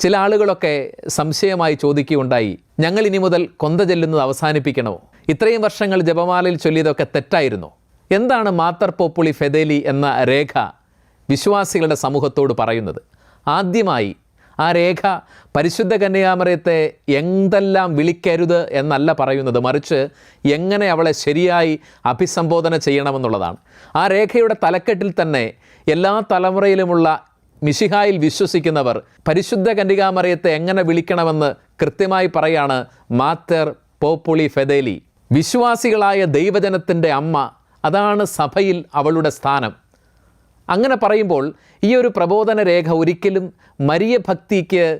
ചില ആളുകളൊക്കെ സംശയമായി ചോദിക്കുകയുണ്ടായി. ഞങ്ങൾ ഇനി മുതൽ കൊന്ത ചെല്ലുന്നത് അവസാനിപ്പിക്കണമോ ഇത്രയും വർഷങ്ങൾ ജപമാലയിൽ ചൊല്ലിയതൊക്കെ തെറ്റായിരുന്നു. എന്താണ് മാത്തർ പോപ്പുളി ഫെദേലി എന്ന രേഖ വിശ്വാസികളുടെ സമൂഹത്തോട് പറയുന്നത്? ആദ്യമായി ആ രേഖ പരിശുദ്ധ കന്യാമറയത്തെ എന്തെല്ലാം വിളിക്കരുത് എന്നല്ല പറയുന്നത്. മറിച്ച് എങ്ങനെ അവളെ ശരിയായി അഭിസംബോധന ചെയ്യണമെന്നുള്ളതാണ്. ആ രേഖയുടെ തലക്കെട്ടിൽ തന്നെ എല്ലാ തലമുറയിലുമുള്ള മിശിഹായിൽ വിശ്വസിക്കുന്നവർ പരിശുദ്ധ കന്യകാമറിയത്തെ എങ്ങനെ വിളിക്കണമെന്ന് കൃത്യമായി പറയാണ് മാത്തർ പോപ്പുളി ഫെദേലി. വിശ്വാസികളായ ദൈവജനത്തിന്റെ അമ്മ അതാണ് സഭയിൽ അവളുടെ സ്ഥാനം. അങ്ങനെ പറയുമ്പോൾ ഈ ഒരു പ്രബോധന രേഖ ഒരിക്കലും മരിയ ഭക്തിക്ക്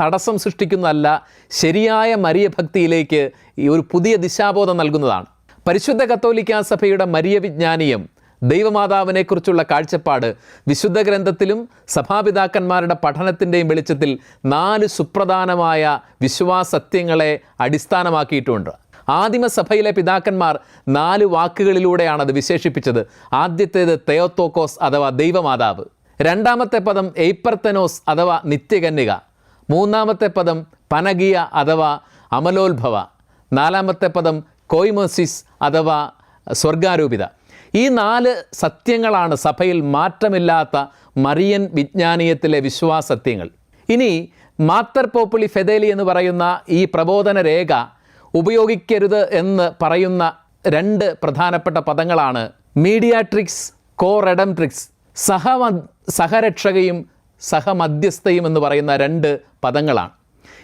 തടസ്സം സൃഷ്ടിക്കുന്നതല്ല ശരിയായ മരിയ ഭക്തിയിലേക്ക് ഒരു പുതിയ ദിശാബോധം നൽകുന്നതാണ്. പരിശുദ്ധ കത്തോലിക്കാ സഭയുടെ മരിയ വിജ്ഞാനീയം ദൈവമാതാവിനെക്കുറിച്ചുള്ള കാഴ്ചപ്പാട് വിശുദ്ധ ഗ്രന്ഥത്തിലും സഭാപിതാക്കന്മാരുടെ പഠനത്തിന്റെയും വെളിച്ചത്തിൽ നാല് സുപ്രധാനമായ വിശ്വാസത്യങ്ങളെ അടിസ്ഥാനമാക്കിയിട്ടുണ്ട്. ആദിമസഭയിലെ പിതാക്കന്മാർ നാല് വാക്കുകളിലൂടെയാണ് അത് വിശേഷിപ്പിച്ചത്. ആദ്യത്തേത് തെയോത്തോക്കോസ് അഥവാ ദൈവമാതാവ്. രണ്ടാമത്തെ പദം എയ്പർത്തനോസ് അഥവാ നിത്യകന്യക. മൂന്നാമത്തെ പദം പനഗിയ അഥവാ അമലോത്ഭവ. നാലാമത്തെ പദം കോയ്മോസിസ് അഥവാ സ്വർഗാരൂപിത. ഈ നാല് സത്യങ്ങളാണ് സഭയിൽ മാറ്റമില്ലാത്ത മറിയൻ വിജ്ഞാനീയത്തിലെ വിശ്വാസത്യങ്ങൾ. ഇനി മാത്തർ പോപ്പുളി ഫെദേലി എന്ന് പറയുന്ന ഈ പ്രബോധന രേഖ ഉപയോഗിക്കരുത് എന്ന് പറയുന്ന രണ്ട് പ്രധാനപ്പെട്ട പദങ്ങളാണ് മീഡിയാട്രിക്സ് കോറെഡംട്രിക്സ് സഹമ സഹരക്ഷകയും സഹമധ്യസ്ഥയും എന്ന് പറയുന്ന രണ്ട് പദങ്ങളാണ്.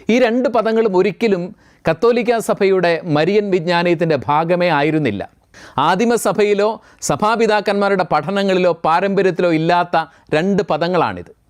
ഈ രണ്ട് പദങ്ങളും ഒരിക്കലും കത്തോലിക്ക സഭയുടെ മരിയൻ വിജ്ഞാനീയത്തിന്റെ ഭാഗമേ ആയിരുന്നില്ല. ആദിമസഭയിലോ സഭാപിതാക്കന്മാരുടെ പഠനങ്ങളിലോ പാരമ്പര്യത്തിലോ ഇല്ലാത്ത രണ്ട് പദങ്ങളാണിത്.